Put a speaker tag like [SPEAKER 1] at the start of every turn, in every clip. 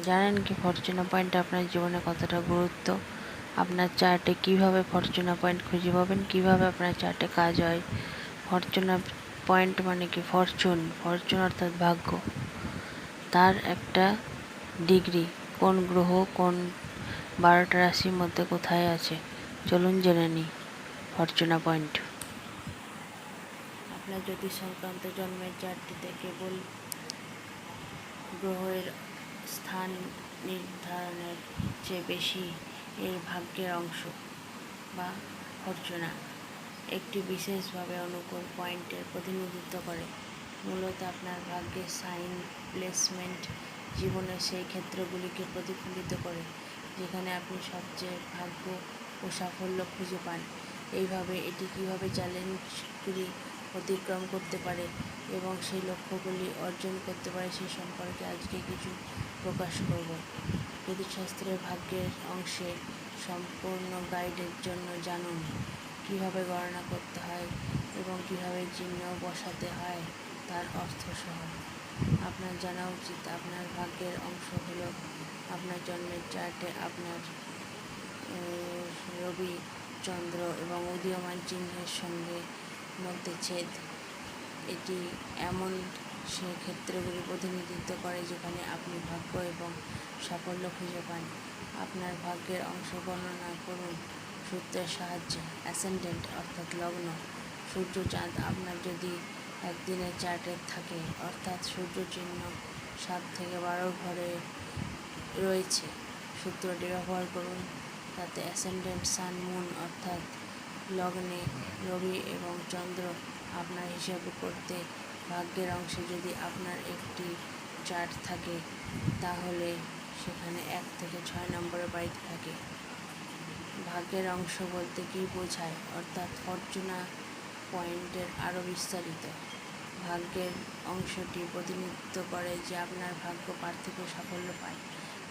[SPEAKER 1] জানেন কি ফরচুনা পয়েন্ট আপনার জীবনে কতটা গুরুত্ব? আপনার চার্টে কীভাবে ফরচুনা পয়েন্ট খুঁজে পাবেন? কীভাবে আপনার চার্টে কাজ হয়? ফরচুনা পয়েন্ট মানে কি? ফরচুন ফরচুন অর্থাৎ ভাগ্য। তার একটা ডিগ্রি কোন গ্রহ কোন বারোটা রাশির মধ্যে কোথায় আছে? চলুন জেনে নিই ফরচুনা পয়েন্ট আপনার যদি সংক্রান্ত জন্মের চারটিতে কেবল গ্রহের স্থান নির্ধারণের চেয়ে বেশি এর ভাগ্যের অংশ বা ফরচুনা একটি বিশেষভাবে অনুকূল পয়েন্টের প্রতিনিধিত্ব করে। মূলত আপনার ভাগ্যের সাইন প্লেসমেন্ট জীবনের সেই ক্ষেত্রগুলিকে প্রতিফলিত করে, যেখানে আপনি সবচেয়ে ভাগ্য ও সাফল্য খুঁজে পান। এইভাবে এটি কীভাবে চ্যালেঞ্জগুলি অতিক্রম করতে পারে এবং সেই লক্ষ্যগুলি অর্জন করতে পারে, সে সম্পর্কে আজকে কিছু প্রকাশ করব। জ্যোতিষশাস্ত্রের ভাগ্যের অংশে সম্পূর্ণ গাইডের জন্য জানুন, কীভাবে গণনা করতে হয় এবং কীভাবে চিহ্ন বসাতে হয়, তার অর্থ সহ। আপনার জানা উচিত আপনার ভাগ্যের অংশ হলো আপনার জন্মের চার্টে আপনার রবি, চন্দ্র এবং উদীয়মান চিহ্নের সঙ্গে মধ্যে ছেদ। এটি এমন সে ক্ষেত্রগুলি প্রতিনিধিত্ব করে যেখানে আপনি ভাগ্য এবং সাফল্য খুঁজে পান। আপনার ভাগ্যের অংশ বর্ণনা করুন। সূত্রের সাহায্যে অ্যাসেন্ডেন্ট অর্থাৎ লগ্ন। সূর্য চাঁদ আপনার যদি একদিনের চার্টে থাকে, অর্থাৎ সূর্য চিহ্ন সাত থেকে বারো ঘরে রয়েছে, সূত্রটি ব্যবহার করুন। তাতে অ্যাসেন্ডেন্ট সান, মুন অর্থাৎ লগ্নে রবি এবং চন্দ্র আপনার হিসাব করতে ভাগ্যের অংশে যদি আপনার একটি চার্ট থাকে, তাহলে সেখানে এক থেকে ছয় নম্বরের বাড়িতে থাকে। ভাগ্যের অংশ বলতে কী বোঝায়? অর্থাৎ ফর্চুনা পয়েন্টের আরও বিস্তারিত। ভাগ্যের অংশটি প্রতিনিধিত্ব করে যে আপনার ভাগ্য পার্থিব সাফল্য পায়।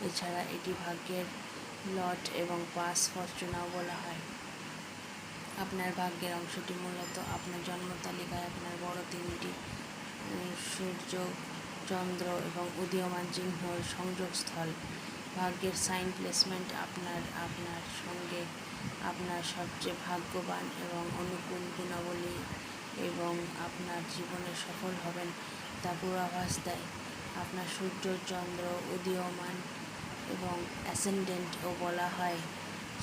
[SPEAKER 1] এছাড়া এটি ভাগ্যের লট এবং পাস ফর্চুনাও বলা হয়। আপনার ভাগ্যের অংশটি মূলত আপনার জন্ম তালিকায় আপনার বড় তিনটি সূর্য, চন্দ্র এবং উদীয়মান চিহ্নর সংযোগস্থল। ভাগ্যের সাইন প্লেসমেন্ট আপনার আপনার সঙ্গে আপনার সবচেয়ে ভাগ্যবান এবং অনুকূল গুণাবলী এবং আপনার জীবনে সফল হবেন তা পূর্বাভাস দেয়। আপনার সূর্য, চন্দ্র, উদীয়মান এবং অ্যাসেন্ডেন্টও বলা হয়।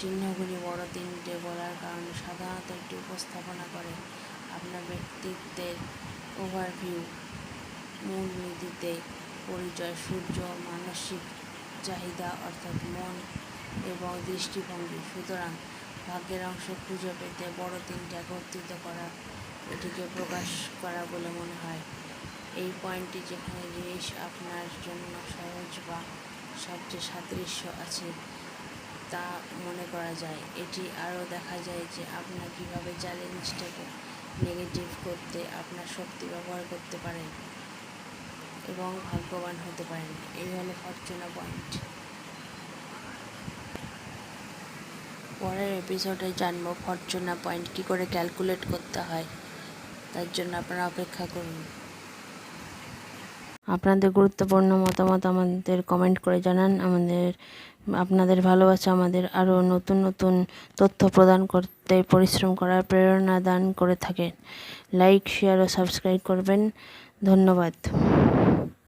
[SPEAKER 1] চিহ্নগুলি বড় তিনটে বলার কারণে উপস্থাপনা করে। আপনার ব্যক্তিত্বের ওভারভিউ মূলনীতিতে পরিচয়, সূর্য, মানসিক চাহিদা অর্থাৎ মন এবং দৃষ্টিভঙ্গি। সুতরাং ভাগ্যের অংশ খুঁজে পেতে বড় তিনটে একত্রিত করা, এটিকে প্রকাশ করা বলে মনে হয়। এই পয়েন্টটি যেখানে জিনিস আপনার জন্য সহজ বা সবচেয়ে সাদৃশ্য আছে তা মনে করা যায়। এটি আরও দেখা যায় যে আপনার কীভাবে চ্যালেঞ্জটাকে নেগেটিভ করতে আপনার শক্তি ব্যবহার করতে পারেন এবং ভাগ্যবান হতে পারেন। এই হলো ফরচুনা পয়েন্ট পরের এপিসোডে জানব ফরচুনা পয়েন্ট কী করে ক্যালকুলেট করতে হয়। তার জন্য আপনারা অপেক্ষা করুন। আপনাদের গুরুত্বপূর্ণ মতামত আমাদের কমেন্ট করে জানান। আমাদের, আপনাদের ভালোবাসা আমাদের আরও নতুন নতুন তথ্য প্রদান করতে, পরিশ্রম করার প্রেরণা দান করে থাকেন লাইক শেয়ার ও সাবস্ক্রাইব করবেন। ধন্যবাদ।